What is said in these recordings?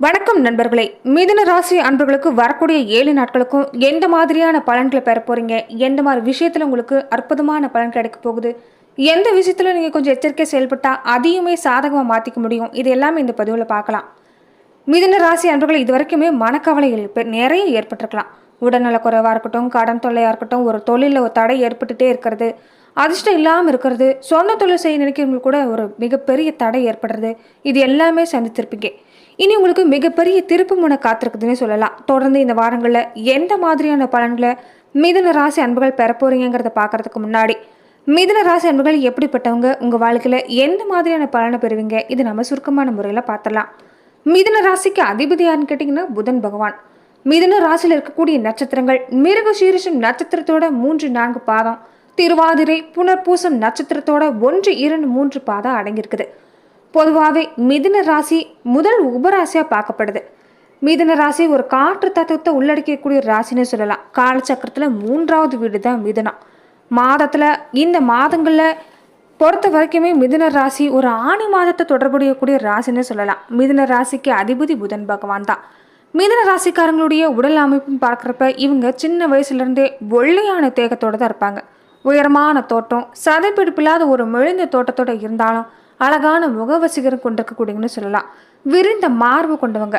வணக்கம் நண்பர்களே. மிதுன ராசி அன்பர்களுக்கு வரக்கூடிய ஏழு நாட்களுக்கும் எந்த மாதிரியான பலன்களை பெற போறீங்க? எந்த மாதிரி விஷயத்துல உங்களுக்கு அற்புதமான பலன் கிடைக்க போகுது? எந்த விஷயத்துல நீங்க கொஞ்சம் எச்சரிக்கை செயல்பட்டா அதையுமே சாதகமாக மாத்திக்க முடியும்? இது எல்லாமே இந்த பதிவுல பார்க்கலாம். மிதுன ராசி அன்பர்கள் இது வரைக்குமே மனக்கவலைகள் நிறைய ஏற்பட்டிருக்கலாம். உடல்நலக் குறைவாக இருக்கட்டும் கடன் தொல்லையாக இருக்கட்டும் ஒரு தொழிலில் ஒரு தடை ஏற்பட்டுட்டே இருக்கிறது. அதிர்ஷ்டம் இல்லாமல் இருக்கிறது. சொந்த தொழில் செய்ய நினைக்கிறவங்களுக்கு கூட ஒரு மிகப்பெரிய தடை ஏற்படுறது. இது எல்லாமே சந்தித்திருப்பீங்க. இனி உங்களுக்கு மிகப்பெரிய திருப்பு முனை காத்திருக்குதுன்னு சொல்லலாம். தொடர்ந்து இந்த வாரங்களில் எந்த மாதிரியான பலன்களை மிதுன ராசி அன்புகள் பெற போறீங்கிறத பார்க்கறதுக்கு முன்னாடி மிதன ராசி அன்புகள் எப்படிப்பட்டவங்க உங்கள் வாழ்க்கையில் எந்த மாதிரியான பலனை பெறுவீங்க இது நம்ம சுருக்கமான முறையில் பார்த்துடலாம். மிதன ராசிக்கு அதிபதி யாருன்னு கேட்டிங்கன்னா புதன் பகவான். மிதன ராசியில் இருக்கக்கூடிய நட்சத்திரங்கள் மிருக சீரிஷம் நட்சத்திரத்தோட மூன்று நான்கு பாதம் திருவாதிரை புனர்பூசம் நட்சத்திரத்தோட ஒன்று இரண்டு மூன்று பாதம் அடங்கியிருக்குது. பொதுவாகவே மிதுன ராசி முதல் உபராசியாக பார்க்கப்படுது. மிதுன ராசி ஒரு காற்று தத்துவத்தை உள்ளடக்கக்கூடிய ராசின்னு சொல்லலாம். காலச்சக்கரத்தில் மூன்றாவது வீடு தான் மிதுனம் மாதத்தில் இந்த மாதங்களில் பொறுத்த வரைக்குமே மிதுன ராசி ஒரு ஆணி மாதத்தை தொடர்புடையக்கூடிய ராசின்னு சொல்லலாம். மிதுன ராசிக்கு அதிபதி புதன் பகவான் தான். மிதுன ராசிக்காரங்களுடைய உடல் அமைப்புன்னு பார்க்குறப்ப இவங்க சின்ன வயசுலேருந்தே ஒல்லையான தேகத்தோடு தான் இருப்பாங்க. உயரமான தோட்டம் சதைப்பிடிப்பில்லாத ஒரு மெழுந்த தோட்டத்தோட இருந்தாலும் அழகான முகவசிகரம் கொண்டிருக்கக்கூடியங்கன்னு சொல்லலாம். விரிந்த மார்பு கொண்டவங்க.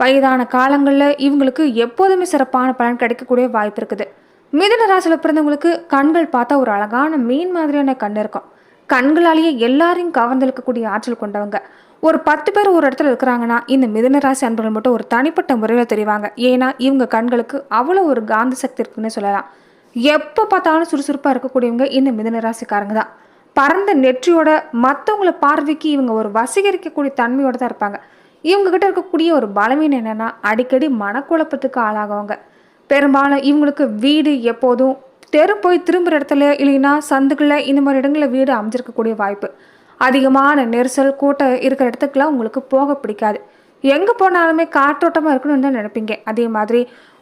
வயதான காலங்களில் இவங்களுக்கு எப்போதுமே சிறப்பான பலன் கிடைக்கக்கூடிய வாய்ப்பு இருக்குது. மிதுன ராசியில் பிறந்தவங்களுக்கு கண்கள் பார்த்தா ஒரு அழகான மீன் மாதிரியான கண் இருக்கும். கண்களாலேயே எல்லாரையும் கவர்ந்தெழுக்கக்கூடிய ஆற்றல் கொண்டவங்க. ஒரு பத்து பேர் ஒரு இடத்துல இருக்கிறாங்கன்னா இந்த மிதன ராசி அன்பர்கள் மட்டும் ஒரு தனிப்பட்ட முறையில் தெரிவாங்க. ஏன்னா இவங்க கண்களுக்கு அவ்வளோ ஒரு காந்த சக்தி இருக்குன்னு சொல்லலாம். எப்போ பார்த்தாலும் சுறுசுறுப்பாக இருக்கக்கூடியவங்க இந்த மிதன ராசிக்காரங்க தான். பரந்த நெற்றியோட மற்றவங்கள பார்வைக்கு இவங்க ஒரு வசீகரிக்கக்கூடிய தன்மையோடு தான் இருப்பாங்க. இவங்ககிட்ட இருக்கக்கூடிய ஒரு பலவீனம் என்னென்னா அடிக்கடி மனக்குழப்பத்துக்கு ஆளாகவங்க. பெரும்பாலும் இவங்களுக்கு வீடு எப்போதும் தெரு போய் திரும்புகிற இடத்துல இல்லைன்னா சந்துகளில் இந்த மாதிரி இடங்களில் வீடு அமைஞ்சிருக்கக்கூடிய வாய்ப்பு. அதிகமான நெரிசல் கூட்டம் இருக்கிற இடத்துக்குலாம் உங்களுக்கு போக பிடிக்காது. எங்கே போனாலுமே காற்றோட்டமாக இருக்கணும்னு தான் நினைப்பீங்க. அதே மாதிரி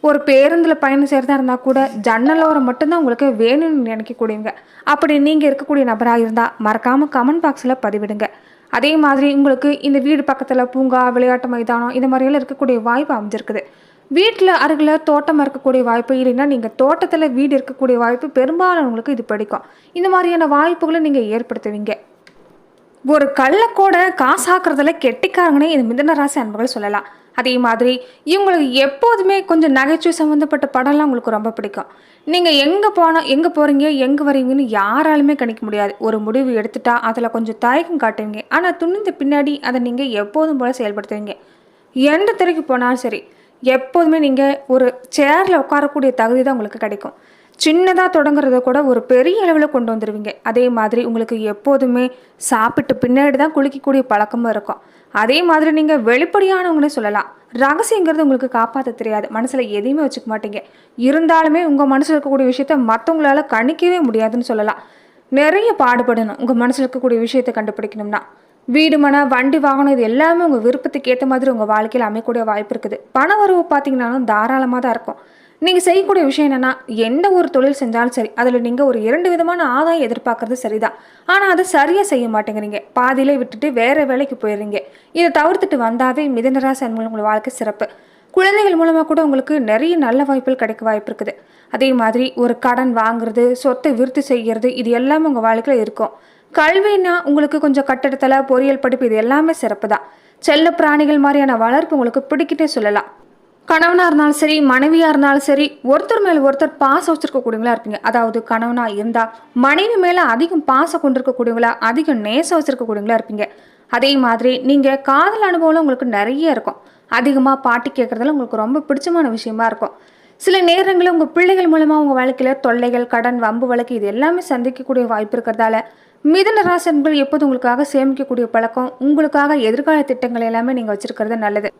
ஒரு பேருந்தில் பயணம் செய்கிறதா இருந்தால் கூட ஜன்னலோரம் மட்டும்தான் உங்களுக்கு வேணும்னு நினைக்கக்கூடியவங்க. அப்படி நீங்கள் இருக்கக்கூடிய நபராக இருந்தால் மறக்காமல் கமெண்ட் பாக்ஸில் பதிவிடுங்க. அதே மாதிரி உங்களுக்கு இந்த வீடு பக்கத்தில் பூங்கா விளையாட்டு மைதானம் இந்த மாதிரியெல்லாம் இருக்கக்கூடிய வாய்ப்பு அமைஞ்சிருக்குது. வீட்டில் அருகில் தோட்டம் இருக்கக்கூடிய வாய்ப்பு இல்லைன்னா நீங்கள் தோட்டத்தில் வீடு இருக்கக்கூடிய வாய்ப்பு பெரும்பாலானவங்களுக்கு இது பிடிக்கும். இந்த மாதிரியான வாய்ப்புகளை நீங்கள் ஏற்படுத்துவீங்க. ஒரு கள்ளக்கூட காசாக்குறதுல கெட்டிக்காரங்கனே இந்த மிதன ராசி அன்பர்கள் சொல்லலாம். அதே மாதிரி இவங்களுக்கு எப்போதுமே கொஞ்சம் நகைச்சுவை சம்மந்தப்பட்ட படம்லாம் உங்களுக்கு ரொம்ப பிடிக்கும். நீங்கள் எங்கே போனால் எங்கே போகிறீங்க எங்கே வரீங்கன்னு யாராலுமே கணிக்க முடியாது. ஒரு முடிவு எடுத்துட்டா அதில் கொஞ்சம் தயக்கம் காட்டுவீங்க. ஆனால் துணிந்த பின்னாடி அதை நீங்கள் எப்போதும் போல் செயல்படுத்துவீங்க. எந்த துறைக்கு போனாலும் சரி எப்போதுமே நீங்கள் ஒரு சேரில் உட்காரக்கூடிய தகுதி தான் உங்களுக்கு கிடைக்கும். சின்னதாக தொடங்குறத கூட ஒரு பெரிய அளவில் கொண்டு வந்துடுவீங்க அதே மாதிரி உங்களுக்கு எப்போதுமே சாப்பிட்டு பின்னாடி தான் குளிக்கக்கூடிய பழக்கமும் இருக்கும். அதே மாதிரி நீங்கள் வெளிப்படையானவங்களே சொல்லலாம். ரகசியங்கிறது உங்களுக்கு காப்பாற்ற தெரியாது. மனசில் எதையுமே வச்சுக்க மாட்டீங்க. இருந்தாலுமே உங்கள் மனசில் இருக்கக்கூடிய விஷயத்த மற்றவங்களால கணிக்கவே முடியாதுன்னு சொல்லலாம். நிறைய பாடுபடணும். உங்கள் மனசில் இருக்கக்கூடிய விஷயத்தை கண்டுபிடிக்கணும்னா. வீடு மனை வண்டி வாகனம் இது எல்லாமே உங்கள் விருப்பத்துக்கு ஏற்ற மாதிரி உங்கள் வாழ்க்கையில் அமையக்கூடிய வாய்ப்பு இருக்குது. பண வரவு பார்த்தீங்கன்னாலும் தாராளமாக தான் இருக்கும். நீங்கள் செய்யக்கூடிய விஷயம் என்னென்னா எந்த ஒரு தொழில் செஞ்சாலும் சரி அதில் நீங்கள் ஒரு இரண்டு விதமான ஆதாயம் எதிர்பார்க்குறது சரிதான். ஆனால் அதை சரியாக செய்ய மாட்டேங்கிறீங்க. பாதியிலே விட்டுட்டு வேறு வேலைக்கு போயிடுறீங்க. இதை தவிர்த்துட்டு வந்தாவே மிதனராசி அன்பு உங்கள் வாழ்க்கை சிறப்பு. குழந்தைகள் மூலமாக கூட உங்களுக்கு நிறைய நல்ல வாய்ப்புகள் கிடைக்க வாய்ப்பு இருக்குது. அதே மாதிரி ஒரு கடன் வாங்குறது சொத்தை விருத்தி செய்கிறது இது எல்லாமே உங்கள் வாழ்க்கையில் இருக்கும். கல்வினா உங்களுக்கு கொஞ்சம் கட்டடத்தில் பொறியியல் படிப்பு இது எல்லாமே சிறப்பு தான் செல்ல பிராணிகள் மாதிரியான வளர்ப்பு உங்களுக்கு பிடிக்கிட்டே சொல்லலாம். கணவனாக இருந்தாலும் சரி மனைவியாக இருந்தாலும் சரி ஒருத்தர் மேலே ஒருத்தர் பாசம் வச்சுருக்கக்கூடியவங்களா இருப்பீங்க. அதாவது கணவனாக இருந்தால் மனைவி மேலே அதிகம் பாசம் கொண்டிருக்கக்கூடியவங்களா அதிகம் நேசம் வச்சுருக்கக்கூடியவங்களா இருப்பீங்க. அதே மாதிரி நீங்கள் காதல் அனுபவம் உங்களுக்கு நிறைய இருக்கும். அதிகமாக பாட்டு கேட்குறதுல உங்களுக்கு ரொம்ப பிடிச்சமான விஷயமா இருக்கும். சில நேரங்களில் உங்கள் பிள்ளைகள் மூலமாக உங்கள் வாழ்க்கையில் தொல்லைகள் கடன் வம்பு வழக்கு இது எல்லாமே சந்திக்கக்கூடிய வாய்ப்பு இருக்கிறதால மிதன ராசன்கள் எப்போது உங்களுக்காக சேமிக்கக்கூடிய பழக்கம் உங்களுக்காக எதிர்கால திட்டங்கள் எல்லாமே நீங்கள் வச்சுருக்கிறது நல்லது.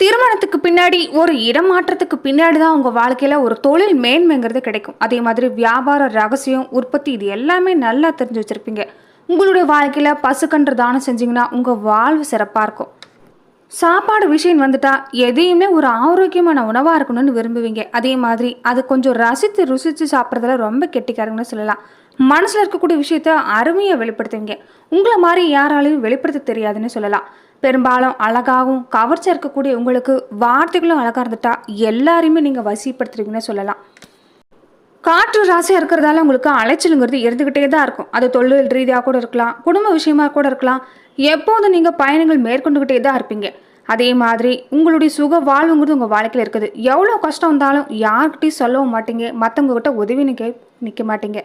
திருமணத்துக்கு பின்னாடி ஒரு இடமாற்றத்துக்கு பின்னாடி தான் உங்கள் வாழ்க்கையில் ஒரு தொழில் மேன்மைங்கிறது கிடைக்கும். அதே மாதிரி வியாபார ரகசியம் உற்பத்தி இது எல்லாமே நல்லா தெரிஞ்சு வச்சுருப்பீங்க. உங்களுடைய வாழ்க்கையில் பசுக்கன்று தானம் செஞ்சீங்கன்னா உங்கள் வாழ்வு சிறப்பாக இருக்கும். சாப்பாடு விஷயம் வந்துட்டா எதையுமே ஒரு ஆரோக்கியமான உணவாக இருக்கணும்னு விரும்புவீங்க. அதே மாதிரி அது கொஞ்சம் ரசித்து ருசித்து சாப்பிட்றதுல ரொம்ப கெட்டிக்காரங்கன்னு சொல்லலாம். மனசில் இருக்கக்கூடிய விஷயத்த அருமையாக வெளிப்படுத்துவீங்க. உங்களை மாதிரி யாராலையும் வெளிப்படுத்த தெரியாதுன்னு சொல்லலாம். பெரும்பாலும் அழகாகவும் கவர்ச்சியாக இருக்கக்கூடிய உங்களுக்கு வார்த்தைகளும் அழகாக இருந்துட்டா எல்லாரையுமே நீங்கள் வசிப்படுத்துறீங்கன்னு சொல்லலாம். காற்று ராசியாக இருக்கிறதால உங்களுக்கு அலைச்சலுங்கிறது இருந்துக்கிட்டே தான் இருக்கும். அது தொழில் ரீதியாக கூட இருக்கலாம் குடும்ப விஷயமா கூட இருக்கலாம். எப்போதும் நீங்கள் பயணங்கள் மேற்கொண்டுக்கிட்டே தான் இருப்பீங்க. அதே மாதிரி உங்களுடைய சுக வாழ்வுங்கிறது உங்கள் வாழ்க்கையில் இருக்குது. எவ்வளோ கஷ்டம் வந்தாலும் யார்கிட்டையும் சொல்லவும் மாட்டீங்க. மற்றவங்ககிட்ட உதவி நிற்க நிற்க மாட்டீங்க.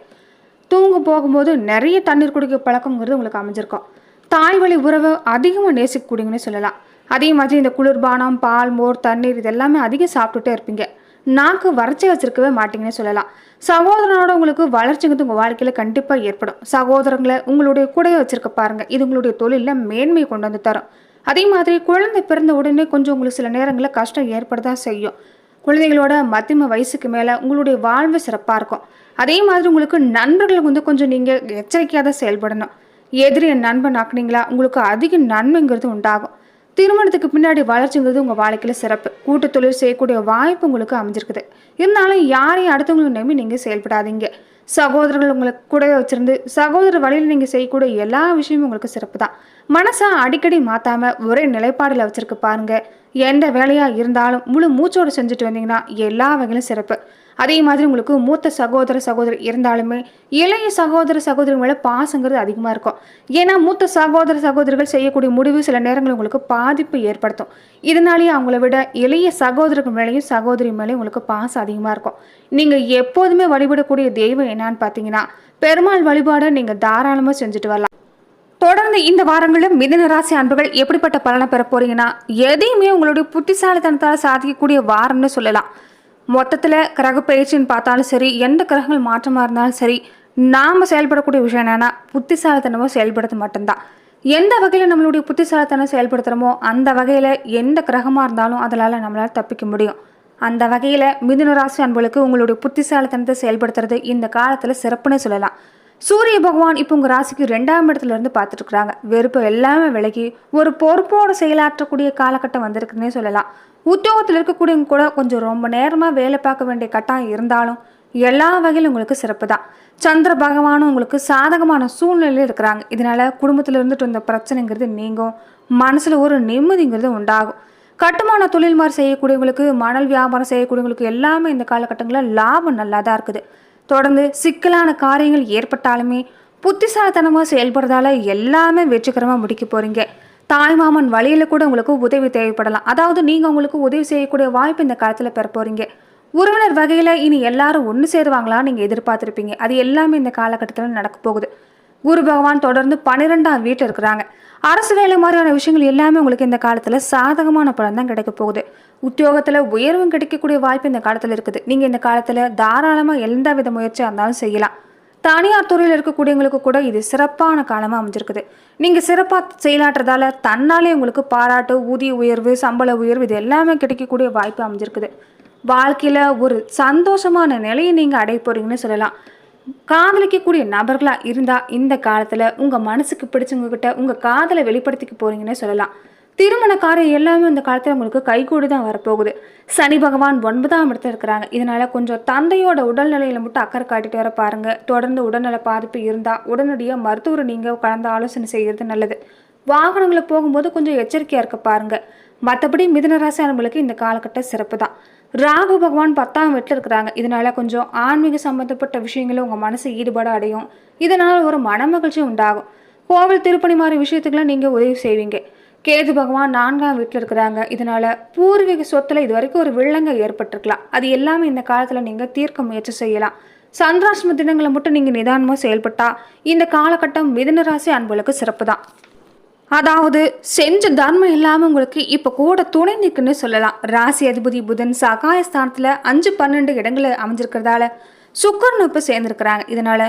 தூங்க போகும்போது நிறைய தண்ணீர் குடிக்க பழக்கங்கிறது உங்களுக்கு அமைஞ்சிருக்கும். தாய் வழி உறவை அதிகமாக நேசிக்கக்கூடியங்கன்னு சொல்லலாம். அதே மாதிரி இந்த குளிர்பானம் பால் மோர் தண்ணீர் இதெல்லாமே அதிகம் சாப்பிட்டுட்டே இருப்பீங்க. நாக்கு வறட்சி வச்சிருக்கவே மாட்டீங்கன்னு சொல்லலாம். சகோதரனோட உங்களுக்கு வளர்ச்சிங்கிறது உங்கள் வாழ்க்கையில் கண்டிப்பாக ஏற்படும். சகோதரங்களை உங்களுடைய கூடையை வச்சிருக்க பாருங்கள் இது உங்களுடைய தொழிலில் மேன்மையை கொண்டு வந்து தரும். அதே மாதிரி குழந்தை பிறந்த உடனே கொஞ்சம் உங்களுக்கு சில நேரங்களில் கஷ்டம் ஏற்படதான் செய்யும். குழந்தைகளோட மத்தியம வயசுக்கு மேலே உங்களுடைய வாழ்வு சிறப்பாக இருக்கும். அதே மாதிரி உங்களுக்கு நண்பர்கள் வந்து கொஞ்சம் நீங்கள் எச்சரிக்கையாக தான் செயல்படணும். எதிரி என் நண்பன் ஆக்குனீங்களா? உங்களுக்கு அதிக நன்மைங்கிறது உண்டாகும். திருமணத்துக்கு பின்னாடி வளர்ச்சிங்கிறது உங்கள் வாழ்க்கையில் சிறப்பு. கூட்டு தொழில் செய்யக்கூடிய வாய்ப்பு உங்களுக்கு அமைஞ்சிருக்குது. இருந்தாலும் யாரையும் அடுத்தவங்களுக்கு நம்பி நீங்கள் செயல்படாதீங்க. சகோதரர்கள் உங்களுக்கு கூட வச்சுருந்து சகோதரர் வழியில் நீங்கள் செய்யக்கூடிய எல்லா விஷயமும் உங்களுக்கு சிறப்பு தான் மனசை அடிக்கடி மாற்றாமல் ஒரே நிலைப்பாடில் வச்சுருக்கு பாருங்கள் எந்த வேலையாக இருந்தாலும் முழு மூச்சோடு செஞ்சுட்டு வந்தீங்கன்னா எல்லா வகையிலும் சிறப்பு. அதே மாதிரி உங்களுக்கு மூத்த சகோதர சகோதரி இருந்தாலுமே இளைய சகோதர சகோதரி மேலே பாசங்கிறது அதிகமாக இருக்கும். ஏன்னா மூத்த சகோதர சகோதரிகள் செய்யக்கூடிய முடிவு சில நேரங்களில் உங்களுக்கு பாதிப்பு ஏற்படுத்தும். இதனாலேயே அவங்கள விட இளைய சகோதரர்கள் மேலேயும் சகோதரி மேலேயும் உங்களுக்கு பாசம் அதிகமாக இருக்கும். நீங்கள் எப்போதுமே வழிபடக்கூடிய தெய்வம் என்னன்னு பார்த்தீங்கன்னா பெருமாள் வழிபாடை நீங்கள் தாராளமாக செஞ்சுட்டு வரலாம். தொடர்ந்து இந்த வாரங்களில் மிதன ராசி அன்புகள் எப்படிப்பட்ட பலனை பெற போறீங்கன்னா எதையுமே உங்களுடைய புத்திசாலித்தனத்தால் சாதிக்கக்கூடிய வாரம்னு சொல்லலாம். மொத்தத்தில் கிரக பயிற்சின்னு பார்த்தாலும் சரி எந்த கிரகங்கள் மாற்றமாக இருந்தாலும் சரி நாம் செயல்படக்கூடிய விஷயம் என்னென்னா புத்திசாலித்தனமாக செயல்படுறது மட்டும்தான். எந்த வகையில் நம்மளுடைய புத்திசாலித்தனம் செயல்படுத்துகிறோமோ அந்த வகையில் எந்த கிரகமாக இருந்தாலும் அதனால் நம்மளால் தப்பிக்க முடியும். அந்த வகையில் மிதுன ராசி அன்புகளுக்கு உங்களுடைய புத்திசாலித்தனத்தை செயல்படுத்துறது இந்த காலத்தில் சிறப்புன்னு சொல்லலாம். சூரிய பகவான் இப்போ உங்கள் ராசிக்கு ரெண்டாம் இடத்துல இருந்து வெறுப்பு எல்லாமே விலகி ஒரு பொறுப்போடு செயலாற்றக்கூடிய காலகட்டம் வந்திருக்குன்னே சொல்லலாம். உத்தியோகத்தில் இருக்கக்கூடியவங்க கூட கொஞ்சம் ரொம்ப நேரமாக வேலை பார்க்க வேண்டிய கட்டாயம் இருந்தாலும் எல்லா வகையிலும் உங்களுக்கு சிறப்பு தான். சந்திர பகவானும் உங்களுக்கு சாதகமான சூழ்நிலையில் இருக்கிறாங்க. இதனால் குடும்பத்தில் இருந்துட்டு வந்த பிரச்சனைங்கிறது நீங்கும். மனசில் ஒரு நிம்மதிங்கிறது உண்டாகும். கட்டுமான தொழில் மாதிரி செய்யக்கூடியவங்களுக்கு மணல் வியாபாரம் செய்யக்கூடியவங்களுக்கு எல்லாமே இந்த காலகட்டங்களில் லாபம் நல்லா தான் இருக்குது. தொடர்ந்து சிக்கலான காரியங்கள் ஏற்பட்டாலுமே புத்திசாலித்தனமாக செயல்படுறதால எல்லாமே வெற்றிகரமாக முடிக்க போகிறீங்க தாய்மாமன் வழியில் கூட உங்களுக்கு உதவி தேவைப்படலாம். அதாவது நீங்கள் உங்களுக்கு உதவி செய்யக்கூடிய வாய்ப்பு இந்த காலத்தில் பெற போகிறீங்க உறவினர் வகையில் இனி எல்லாரும் ஒன்று சேருவாங்களான்னு நீங்கள் எதிர்பார்த்துருப்பீங்க. அது எல்லாமே இந்த காலகட்டத்தில் நடக்க போகுது. குரு பகவான் தொடர்ந்து பன்னிரெண்டாம் வீட்டில் இருக்கிறாங்க. அரசு வேலை மாதிரியான விஷயங்கள் எல்லாமே உங்களுக்கு இந்த காலத்தில் சாதகமான பலன் தான் கிடைக்க போகுது. உத்தியோகத்தில் உயர்வும் கிடைக்கக்கூடிய வாய்ப்பு இந்த காலத்தில் இருக்குது. நீங்கள் இந்த காலத்தில் தாராளமாக எந்த வித முயற்சியாக இருந்தாலும் செய்யலாம். தனியார் துறையில் இருக்கக்கூடியவங்களுக்கு கூட இது சிறப்பான காலமாக அமைஞ்சிருக்குது. நீங்கள் சிறப்பாக செயலாற்றுறதால தன்னாலே உங்களுக்கு பாராட்டு ஊதிய உயர்வு சம்பள உயர்வு இது எல்லாமே கிடைக்கக்கூடிய வாய்ப்பு அமைஞ்சிருக்குது. வாழ்க்கையில் ஒரு சந்தோஷமான நிலையை நீங்கள் அடைய போகிறீங்கன்னு சொல்லலாம். காதலிக்கக்கூடிய நபர்களாக இருந்தால் இந்த காலத்தில் உங்கள் மனசுக்கு பிடிச்சவங்கக்கிட்ட உங்கள் காதலை வெளிப்படுத்திக்க போறீங்கன்னு சொல்லலாம். திருமண காரியம் எல்லாமே இந்த காலத்தில் உங்களுக்கு கைகூடி தான் வரப்போகுது. சனி பகவான் ஒன்பதாம் இடத்துல இருக்கிறாங்க. இதனால் கொஞ்சம் தந்தையோட உடல்நிலையில் மட்டும் அக்கறை காட்டிட்டு வர பாருங்கள் தொடர்ந்து உடல்நல பாதிப்பு இருந்தால் உடனடியாக மருத்துவரை நீங்கள் கலந்து ஆலோசனை செய்கிறது நல்லது. வாகனங்களை போகும்போது கொஞ்சம் எச்சரிக்கையாக இருக்க பாருங்கள் மற்றபடி மிதனராசி அன்புகளுக்கு இந்த காலகட்டம் சிறப்பு தான். ராகு பகவான் பத்தாம் வீட்டில் இருக்கிறாங்க. இதனால கொஞ்சம் ஆன்மீக சம்பந்தப்பட்ட விஷயங்களும் உங்கள் மனசு ஈடுபாடு அடையும். இதனால் ஒரு மனமகிழ்ச்சி உண்டாகும். கோவில் திருப்பணி மாதிரி விஷயத்துக்குலாம் நீங்கள் உதவி செய்வீங்க. கேது பகவான் நான்காம் வீட்டில் இருக்கிறாங்க. இதனால பூர்வீக சொத்துல இது வரைக்கும் ஒரு வில்லங்க ஏற்பட்டிருக்கலாம். அது எல்லாமே இந்த காலத்தில் நீங்கள் தீர்க்க முயற்சி செய்யலாம். சந்திராஷ்ம தினங்களை மட்டும் நீங்கள் நிதானமாக செயல்பட்டால் இந்த காலகட்டம் மிதனராசி அன்புகளுக்கு சிறப்பு தான். அதாவது செஞ்ச தர்மம் இல்லாமல் உங்களுக்கு இப்போ கூட துணை நிற்குன்னு சொல்லலாம். ராசி அதிபதி புதன் சகாயஸ்தானத்தில் அஞ்சு பன்னெண்டு இடங்களை அமைஞ்சிருக்கிறதால சுக்கரன் இப்போ சேர்ந்துருக்கிறாங்க. இதனால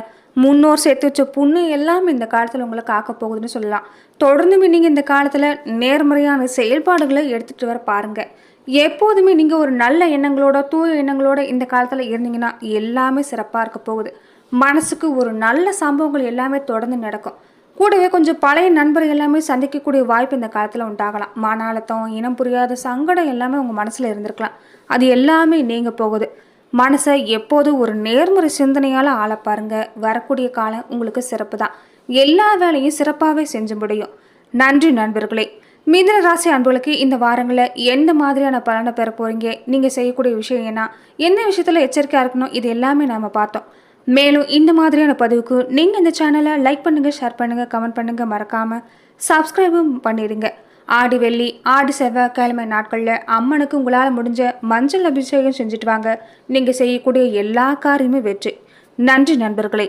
முன்னோர் சேர்த்து வச்ச புண்ணு எல்லாமே இந்த காலத்தில் உங்களை காக்க போகுதுன்னு சொல்லலாம். தொடர்ந்துமே நீங்கள் இந்த காலத்தில் நேர்மறையான செயல்பாடுகளை எடுத்துகிட்டு வர பாருங்க. எப்போதுமே நீங்கள் ஒரு நல்ல எண்ணங்களோட தூய எண்ணங்களோட இந்த காலத்தில் இருந்தீங்கன்னா எல்லாமே சிறப்பாக இருக்க போகுது. மனசுக்கு ஒரு நல்ல சம்பவங்கள் எல்லாமே தொடர்ந்து நடக்கும். கூடவே கொஞ்சம் பழைய நண்பர்கள் எல்லாமே சந்திக்கக்கூடிய வாய்ப்பு இந்த காலத்தில் உண்டாகலாம். மன அழுத்தம் இனம் புரியாத சங்கடம் எல்லாமே உங்கள் மனசில் இருந்திருக்கலாம். அது எல்லாமே நீங்க போகுது. மனசை எப்போது ஒரு நேர்முறை சிந்தனையால் ஆள பாருங்க. வரக்கூடிய காலம் உங்களுக்கு சிறப்பு தான். எல்லா வேலையும் சிறப்பாகவே செஞ்சு முடியும். நன்றி நண்பர்களே. மிதன ராசி அன்புகளுக்கு இந்த வாரங்களில் எந்த மாதிரியான பலனை பெற போகிறீங்க நீங்கள் செய்யக்கூடிய விஷயம் என்ன? என்ன விஷயத்தில் எச்சரிக்கையாக இருக்கணும்? இது எல்லாமே நாம் பார்த்தோம். மேலும் இந்த மாதிரியான பதிவுக்கு நீங்கள் இந்த சேனலை லைக் பண்ணுங்கள் ஷேர் பண்ணுங்கள் கமெண்ட் பண்ணுங்கள் மறக்காமல் சப்ஸ்கிரைபும் பண்ணிடுங்க. ஆடி வெள்ளி ஆடி செவ்வாய்க்கிழமை நாட்களில் அம்மனுக்கு உங்களால் முடிஞ்ச மஞ்சள் அபிஷேகம் செஞ்சுட்டு வாங்க. நீங்கள் செய்யக்கூடிய எல்லா காரியமும் வெற்றி. நன்றி நண்பர்களே.